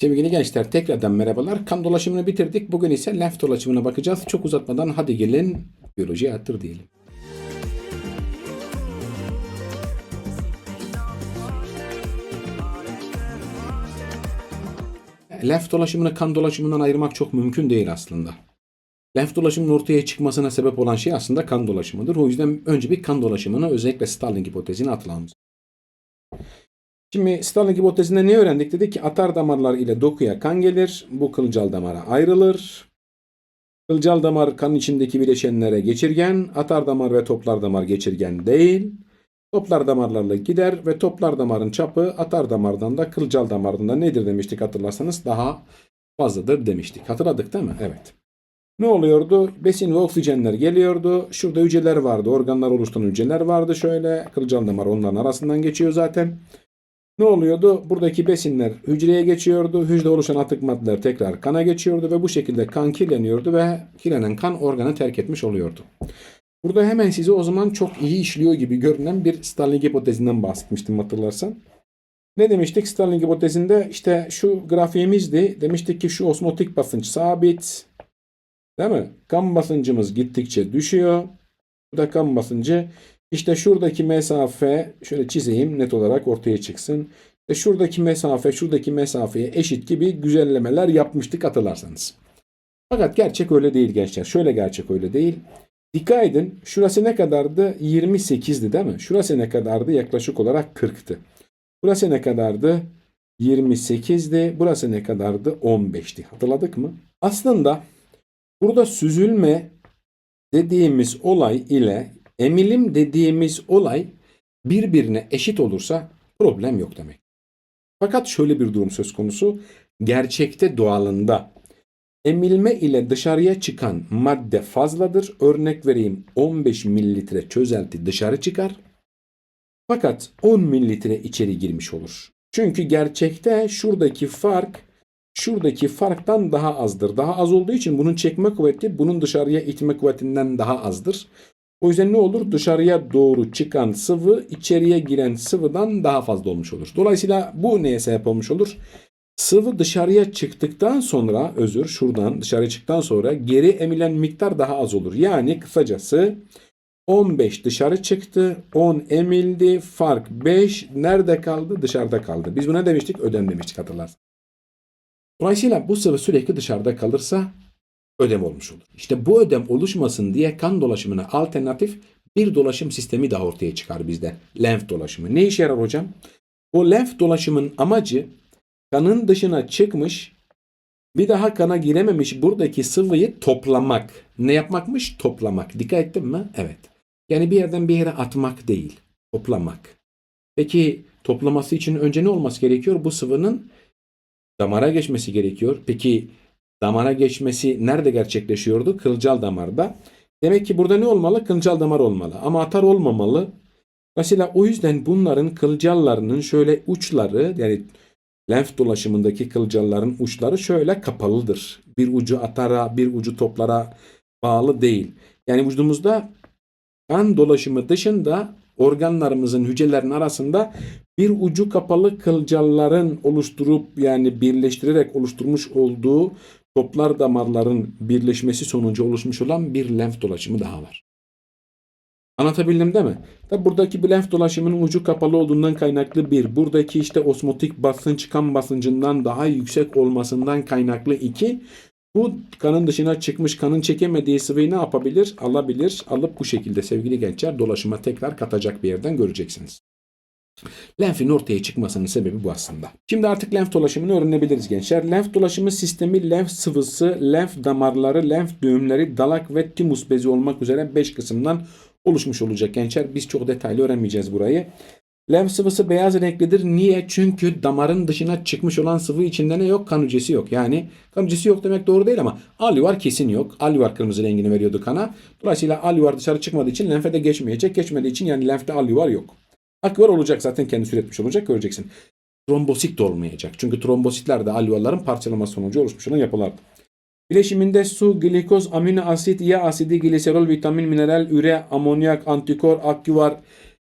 Sevgili gençler tekrardan merhabalar. Kan dolaşımını bitirdik. Bugün ise lenf dolaşımına bakacağız. Çok uzatmadan hadi gelin biyolojiye attır diyelim. Lenf dolaşımını kan dolaşımından ayırmak çok mümkün değil aslında. Lenf dolaşımının ortaya çıkmasına sebep olan şey aslında kan dolaşımıdır. O yüzden önce bir kan dolaşımını özellikle Starling hipotezine atılalım. Şimdi Starling hipotezinde ne öğrendik? Dedi ki atar damarlar ile dokuya kan gelir. Bu kılcal damara ayrılır. Kılcal damar kan içindeki bileşenlere geçirgen. Atar damar ve toplar damar geçirgen değil. Toplar damarlarla gider ve toplar damarın çapı atar damardan da kılcal damardan da nedir demiştik hatırlarsanız daha fazladır demiştik. Hatırladık değil mi? Evet. Ne oluyordu? Besin ve oksijenler geliyordu. Şurada hücreler vardı. Organlar oluşturan hücreler vardı şöyle. Kılcal damar onların arasından geçiyor zaten. Ne oluyordu? Buradaki besinler hücreye geçiyordu. Hücrede oluşan atık maddeler tekrar kana geçiyordu ve bu şekilde kan kirleniyordu ve kirlenen kan organı terk etmiş oluyordu. Burada hemen size o zaman çok iyi işliyor gibi görünen bir Starling hipotezinden bahsetmiştim hatırlarsan. Ne demiştik Starling hipotezinde? işte şu grafiğimizdi. Demiştik ki şu osmotik basınç sabit. Değil mi? Kan basıncımız gittikçe düşüyor. Burada kan basıncı işte şuradaki mesafe şöyle çizeyim net olarak ortaya çıksın. İşte şuradaki mesafe şuradaki mesafeye eşit gibi güzellemeler yapmıştık hatırlarsanız. Fakat gerçek öyle değil gençler. Şöyle gerçek öyle değil. Dikkat edin şurası ne kadardı? 28'di değil mi? Şurası ne kadardı? Yaklaşık olarak 40'tı. Burası ne kadardı? 28'di. Burası ne kadardı? 15'ti. Hatırladık mı? Aslında burada süzülme dediğimiz olay ile emilim dediğimiz olay birbirine eşit olursa problem yok demek. Fakat şöyle bir durum söz konusu. Gerçekte doğalında emilme ile dışarıya çıkan madde fazladır. Örnek vereyim 15 mililitre çözelti dışarı çıkar. Fakat 10 mililitre içeri girmiş olur. Çünkü gerçekte şuradaki fark şuradaki farktan daha azdır. Daha az olduğu için bunun çekme kuvveti bunun dışarıya itme kuvvetinden daha azdır. O yüzden ne olur? Dışarıya doğru çıkan sıvı içeriye giren sıvıdan daha fazla olmuş olur. Dolayısıyla bu neye sebep olmuş olur? Sıvı dışarıya çıktıktan sonra özür şuradan dışarı çıktıktan sonra geri emilen miktar daha az olur. Yani kısacası 15 dışarı çıktı, 10 emildi, fark 5 nerede kaldı? Dışarıda kaldı. Biz buna demiştik? Ödem demiştik hatırlarsın. Dolayısıyla bu sıvı sürekli dışarıda kalırsa ödem olmuş olur. İşte bu ödem oluşmasın diye kan dolaşımına alternatif bir dolaşım sistemi daha ortaya çıkar bizde. Lenf dolaşımı. Ne işe yarar hocam? O lenf dolaşımın amacı kanın dışına çıkmış bir daha kana girememiş buradaki sıvıyı toplamak. Ne yapmakmış? Toplamak. Dikkat ettin mi? Evet. Yani bir yerden bir yere atmak değil. Toplamak. Peki toplaması için önce ne olması gerekiyor? Bu sıvının damara geçmesi gerekiyor. Peki damara geçmesi nerede gerçekleşiyordu? Kılcal damarda. Demek ki burada ne olmalı? Kılcal damar olmalı. Ama atar olmamalı. Mesela o yüzden bunların kılcallarının şöyle uçları yani lenf dolaşımındaki kılcalların uçları şöyle kapalıdır. Bir ucu atara, bir ucu toplara bağlı değil. Yani vücudumuzda kan dolaşımı dışında organlarımızın hücrelerin arasında bir ucu kapalı kılcalların oluşturup yani birleştirerek oluşturmuş olduğu toplar damarların birleşmesi sonucu oluşmuş olan bir lenf dolaşımı daha var. Anlatabildim değil mi? Tabi buradaki bir lenf dolaşımının ucu kapalı olduğundan kaynaklı bir. Buradaki işte osmotik basınç kan basıncından daha yüksek olmasından kaynaklı iki. Bu kanın dışına çıkmış kanın çekemediği sıvıyı ne yapabilir? Alabilir. Alıp bu şekilde sevgili gençler dolaşıma tekrar katacak bir yerden göreceksiniz. Lenfin ortaya çıkmasının sebebi bu aslında. Şimdi artık lenf dolaşımını öğrenebiliriz gençler. Lenf dolaşımı sistemi lenf sıvısı, lenf damarları, lenf düğümleri, dalak ve timus bezi olmak üzere 5 kısımdan oluşmuş olacak gençler. Biz çok detaylı öğrenmeyeceğiz burayı. Lenf sıvısı beyaz renklidir. Niye? Çünkü damarın dışına çıkmış olan sıvı içinde ne yok? Kan hücresi yok. Yani kan hücresi yok demek doğru değil ama alüvar kesin yok. Alüvar kırmızı rengini veriyordu kana. Dolayısıyla alüvar dışarı çıkmadığı için lenfe de geçmeyecek. Geçmediği için yani lenfte alüvar yok. Akvar olacak zaten kendisi üretmiş olacak göreceksin. Trombosit de olmayacak. Çünkü trombositler de alüvarların parçalaması sonucu oluşmuş olan yapılardı. Bileşiminde su, glikoz, amino asit, yağ asidi, gliserol, vitamin, mineral, üre, amonyak, antikor, aküvar,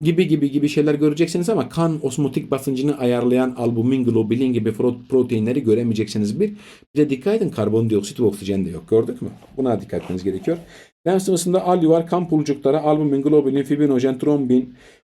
gibi gibi gibi şeyler göreceksiniz ama kan osmotik basıncını ayarlayan albumin, globulin gibi proteinleri göremeyeceksiniz bir. Bir de dikkat edin karbondioksit ve oksijen de yok. Gördük mü? Buna dikkat etmeniz gerekiyor. Lenf sıvısında alüvar kan pulcukları, albumin, globulin, fibrinojen, trombin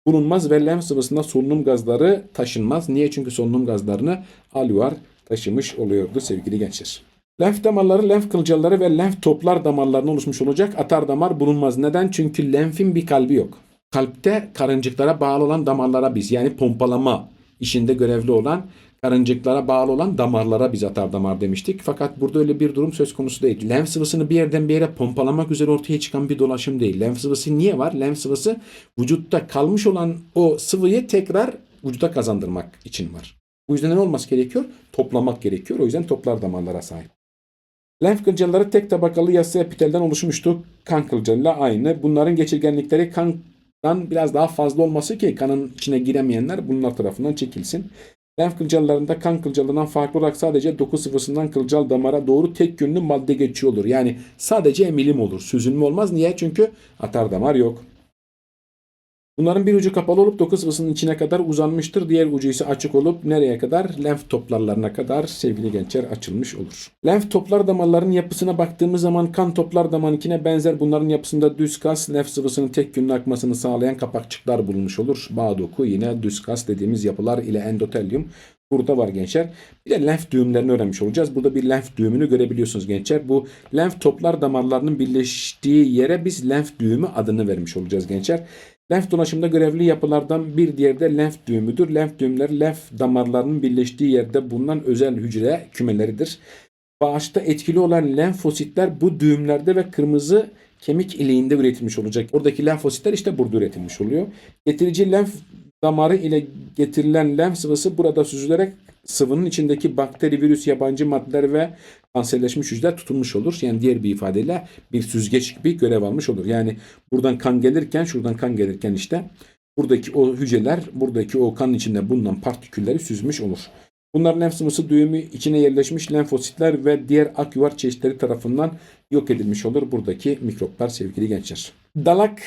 bulunmaz ve lenf sıvısında solunum gazları taşınmaz. Niye? Çünkü solunum gazlarını alüvar taşımış oluyordu sevgili gençler. Lenf damarları, lenf kılcalları ve lenf toplar damarlarından oluşmuş olacak. Atar damar bulunmaz. Neden? Çünkü lenfin bir kalbi yok. Kalpte karıncıklara bağlı olan damarlara biz yani pompalama işinde görevli olan karıncıklara bağlı olan damarlara biz atar damar demiştik. Fakat burada öyle bir durum söz konusu değil. Lenf sıvısını bir yerden bir yere pompalamak üzere ortaya çıkan bir dolaşım değil. Lenf sıvısı niye var? Lenf sıvısı vücutta kalmış olan o sıvıyı tekrar vücuda kazandırmak için var. Bu yüzden ne olması gerekiyor? Toplamak gerekiyor. O yüzden toplar damarlara sahip. Lenf kılcalları tek tabakalı yassı epitelden oluşmuştu. Kan kılcalıyla aynı. Bunların geçirgenlikleri kandan biraz daha fazla olması ki kanın içine giremeyenler bunlar tarafından çekilsin. Lenf kılcallarında kan kılcalından farklı olarak sadece doku sıvısından kılcal damara doğru tek yönlü madde geçiyor olur. Yani sadece emilim olur. Süzülme olmaz. Niye? Çünkü atar damar yok. Bunların bir ucu kapalı olup doku sıvısının içine kadar uzanmıştır. Diğer ucu ise açık olup nereye kadar? Lenf toplarlarına kadar sevgili gençler açılmış olur. Lenf toplar damarların yapısına baktığımız zaman kan toplar damarınkine benzer. Bunların yapısında düz kas, lenf sıvısının tek yönlü akmasını sağlayan kapakçıklar bulunmuş olur. Bağ doku yine düz kas dediğimiz yapılar ile endotelyum burada var gençler. Bir de lenf düğümlerini öğrenmiş olacağız. Burada bir lenf düğümünü görebiliyorsunuz gençler. Bu lenf toplar damarlarının birleştiği yere biz lenf düğümü adını vermiş olacağız gençler. Lenf dolaşımda görevli yapılardan bir diğeri de lenf düğümüdür. Lenf düğümleri lenf damarlarının birleştiği yerde bulunan özel hücre kümeleridir. Bağışta etkili olan lenfositler bu düğümlerde ve kırmızı kemik iliğinde üretilmiş olacak. Oradaki lenfositler işte burada üretilmiş oluyor. Getirici lenf damarı ile getirilen lenf sıvısı burada süzülerek sıvının içindeki bakteri, virüs, yabancı maddeler ve kanserleşmiş hücreler tutulmuş olur. Yani diğer bir ifadeyle bir süzgeç gibi görev almış olur. Yani buradan kan gelirken, şuradan kan gelirken işte buradaki o hücreler, buradaki o kanın içinde bulunan partikülleri süzmüş olur. Bunların lenf sıvısı düğümü içine yerleşmiş lenfositler ve diğer ak yuvar çeşitleri tarafından yok edilmiş olur buradaki mikroplar sevgili gençler. Dalak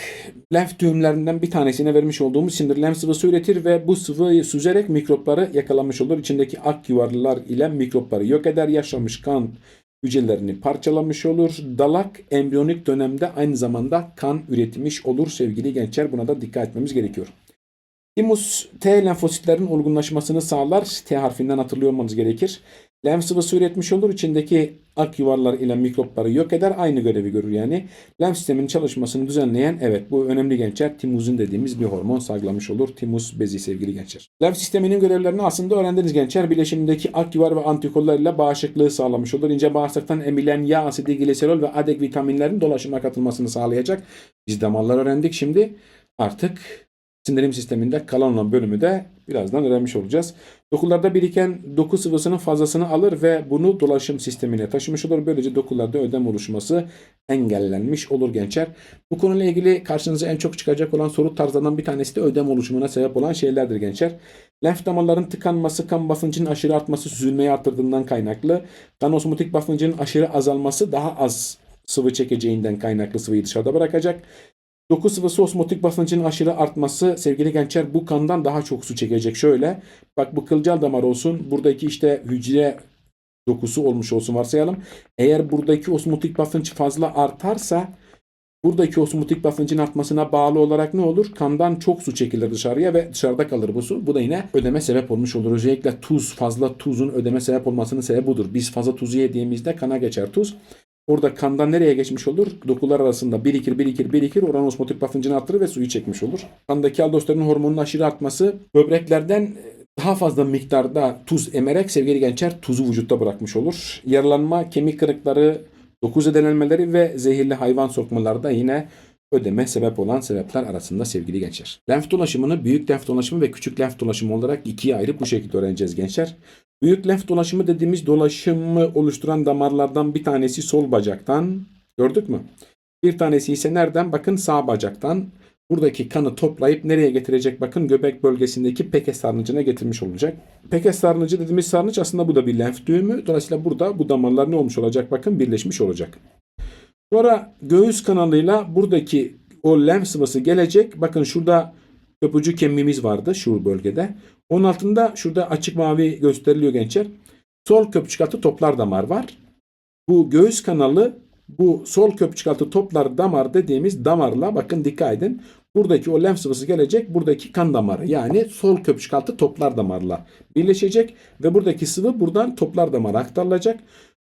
lenf düğümlerinden bir tanesine vermiş olduğumuz sinir lenf sıvısı üretir ve bu sıvıyı süzerek mikropları yakalamış olur. İçindeki ak yuvarlar ile mikropları yok eder. Yaşamış kan hücrelerini parçalamış olur. Dalak embriyonik dönemde aynı zamanda kan üretmiş olur sevgili gençler. Buna da dikkat etmemiz gerekiyor. Timus T lenfositlerin olgunlaşmasını sağlar. T harfinden hatırlıyor olmanız gerekir. Lenf sıvısı üretmiş olur. İçindeki ak yuvarlar ile mikropları yok eder. Aynı görevi görür yani. Lenf sisteminin çalışmasını düzenleyen evet bu önemli gençler timuzin dediğimiz bir hormon salgılamış olur. Timus bezi sevgili gençler. Lenf sisteminin görevlerini aslında öğrendiniz gençler. Bileşimindeki ak yuvar ve antikorlar ile bağışıklığı sağlamış olur. İnce bağırsaktan emilen yağ asidi, gliserol ve adek vitaminlerin dolaşıma katılmasını sağlayacak. Biz damarlar öğrendik. Şimdi artık sindirim sisteminde kalan olan bölümü de birazdan öğrenmiş olacağız. Dokularda biriken doku sıvısının fazlasını alır ve bunu dolaşım sistemine taşımış olur. Böylece dokularda ödem oluşması engellenmiş olur gençler. Bu konuyla ilgili karşınıza en çok çıkacak olan soru tarzlarından bir tanesi de ödem oluşumuna sebep olan şeylerdir gençler. Lenf damarların tıkanması, kan basıncının aşırı artması süzülmeyi arttırdığından kaynaklı. Kan osmotik basıncının aşırı azalması daha az sıvı çekeceğinden kaynaklı sıvıyı dışarıda bırakacak. Doku sıvısı osmotik basıncının aşırı artması sevgili gençler bu kandan daha çok su çekecek. Şöyle bak bu kılcal damar olsun buradaki işte hücre dokusu olmuş olsun varsayalım. Eğer buradaki osmotik basınç fazla artarsa buradaki osmotik basıncın artmasına bağlı olarak ne olur? Kandan çok su çekilir dışarıya ve dışarıda kalır bu su. Bu da yine ödeme sebep olmuş olur. Özellikle tuz fazla tuzun ödeme sebep olmasının sebebi budur. Biz fazla tuzu yediğimizde kana geçer tuz. Orada kandan nereye geçmiş olur? Dokular arasında birikir, birikir, birikir. Oran osmotik basıncını arttırır ve suyu çekmiş olur. Kandaki aldosteron hormonunun aşırı artması böbreklerden daha fazla miktarda tuz emerek sevgili gençler tuzu vücutta bırakmış olur. Yaralanma, kemik kırıkları, doku zedelenmeleri ve zehirli hayvan sokmaları da yine ödeme sebep olan sebepler arasında sevgili gençler. Lenf dolaşımını büyük lenf dolaşımı ve küçük lenf dolaşımı olarak ikiye ayırıp bu şekilde öğreneceğiz gençler. Büyük lenf dolaşımı dediğimiz dolaşımı oluşturan damarlardan bir tanesi sol bacaktan. Gördük mü? Bir tanesi ise nereden? Bakın sağ bacaktan. Buradaki kanı toplayıp nereye getirecek? Bakın göbek bölgesindeki pekes sarnıcına getirmiş olacak. Pekes sarnıcı dediğimiz sarnıç aslında bu da bir lenf düğümü. Dolayısıyla burada bu damarlar ne olmuş olacak? Bakın birleşmiş olacak. Sonra göğüs kanalıyla buradaki o lenf sıvısı gelecek. Bakın şurada köprücü kemiğimiz vardı şu bölgede. Onun altında şurada açık mavi gösteriliyor gençler. Sol köprücük altı toplar damar var. Bu göğüs kanalı bu sol köprücük altı toplar damar dediğimiz damarla bakın dikkat edin. Buradaki o lenf sıvısı gelecek buradaki kan damarı yani sol köprücük altı toplar damarla birleşecek ve buradaki sıvı buradan toplar damara aktarılacak.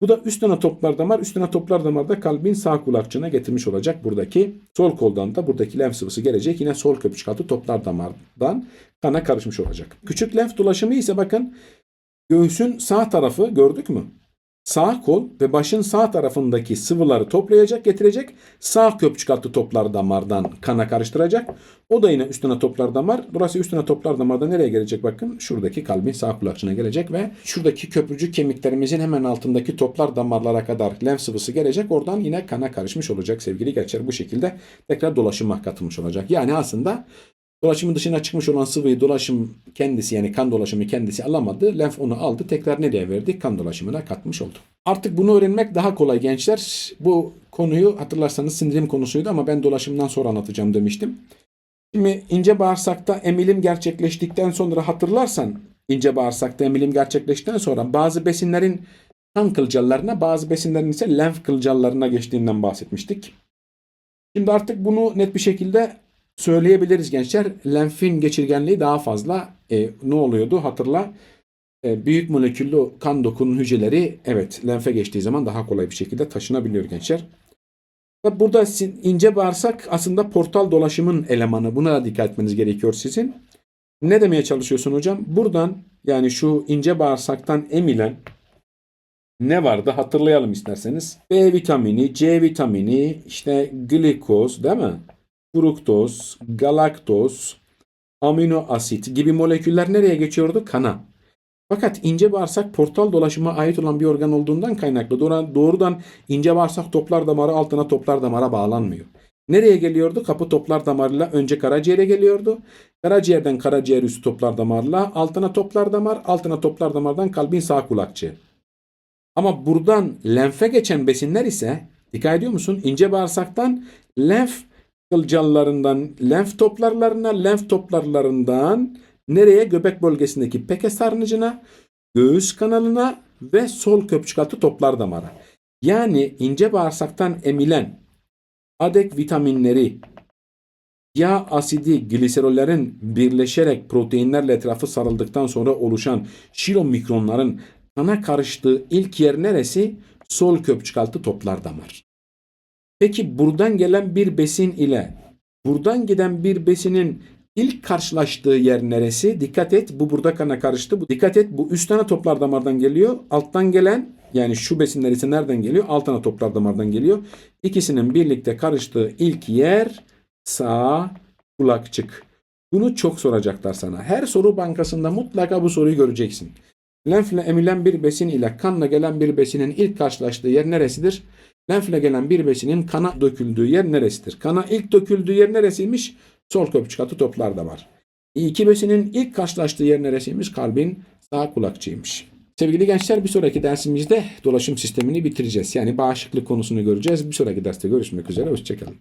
Bu da üst ana toplar damar, üst ana toplar damar da kalbin sağ kulakçığına getirmiş olacak. Buradaki sol koldan da buradaki lenf sıvısı gelecek. Yine sol köprücük altı toplar damardan kana karışmış olacak. Küçük lenf dolaşımı ise bakın göğsün sağ tarafı gördük mü? Sağ kol ve başın sağ tarafındaki sıvıları toplayacak, getirecek. Sağ köprücük altı toplar damardan kana karıştıracak. O da yine üstüne toplar damar. Burası üstüne toplar damarda nereye gelecek bakın? Şuradaki kalbin sağ kulakçığına gelecek ve şuradaki köprücük kemiklerimizin hemen altındaki toplar damarlara kadar lenf sıvısı gelecek. Oradan yine kana karışmış olacak sevgili gençler. Bu şekilde tekrar dolaşıma katılmış olacak. Yani aslında Dolaşımın dışına çıkmış olan sıvıyı dolaşım kendisi yani kan dolaşımı kendisi alamadı. Lenf onu aldı. Tekrar nereye verdi? Kan dolaşımına katmış oldu. Artık bunu öğrenmek daha kolay gençler. Bu konuyu hatırlarsanız sindirim konusuydu ama ben dolaşımdan sonra anlatacağım demiştim. Şimdi ince bağırsakta emilim gerçekleştikten sonra hatırlarsan ince bağırsakta emilim gerçekleştikten sonra bazı besinlerin kan kılcallarına bazı besinlerin ise lenf kılcallarına geçtiğinden bahsetmiştik. Şimdi artık bunu net bir şekilde söyleyebiliriz gençler. Lenfin geçirgenliği daha fazla. E, ne oluyordu hatırla. E, büyük moleküllü kan dokunun hücreleri evet lenfe geçtiği zaman daha kolay bir şekilde taşınabiliyor gençler. Burada ince bağırsak aslında portal dolaşımın elemanı. Buna da dikkat etmeniz gerekiyor sizin. Ne demeye çalışıyorsun hocam? Buradan yani şu ince bağırsaktan emilen ne vardı hatırlayalım isterseniz. B vitamini, C vitamini, işte glikoz değil mi? Fruktoz, galaktoz, amino asit gibi moleküller nereye geçiyordu? Kana. Fakat ince bağırsak portal dolaşıma ait olan bir organ olduğundan kaynaklı doğrudan, ince bağırsak toplar damarı altına toplar damara bağlanmıyor. Nereye geliyordu? Kapı toplar damarıyla önce karaciğere geliyordu. Karaciğerden karaciğer üstü toplar damarla altına toplar damar, altına toplar damardan kalbin sağ kulakçığı. Ama buradan lenfe geçen besinler ise dikkat ediyor musun? İnce bağırsaktan lenf kılcallarından lenf toplarlarına, lenf toplarlarından nereye? Göbek bölgesindeki peke sarnıcına, göğüs kanalına ve sol köpçük altı toplar damara. Yani ince bağırsaktan emilen adek vitaminleri, yağ asidi, gliserollerin birleşerek proteinlerle etrafı sarıldıktan sonra oluşan şilomikronların kana karıştığı ilk yer neresi? Sol köpçük altı toplar damar. Peki buradan gelen bir besin ile buradan giden bir besinin ilk karşılaştığı yer neresi? Dikkat et bu burada kana karıştı. Bu dikkat et bu üst ana toplar damardan geliyor. Alttan gelen yani şu besinler ise nereden geliyor? Alt ana toplar damardan geliyor. İkisinin birlikte karıştığı ilk yer sağ kulakçık. Bunu çok soracaklar sana. Her soru bankasında mutlaka bu soruyu göreceksin. Lenfle emilen bir besin ile kanla gelen bir besinin ilk karşılaştığı yer neresidir? Lenfle gelen bir besinin kana döküldüğü yer neresidir? Kana ilk döküldüğü yer neresiymiş? Sol köpçük altı toplarda var. İki besinin ilk karşılaştığı yer neresiymiş? Kalbin sağ kulakçığıymış. Sevgili gençler bir sonraki dersimizde dolaşım sistemini bitireceğiz. Yani bağışıklık konusunu göreceğiz. Bir sonraki derste görüşmek üzere. Hoşçakalın.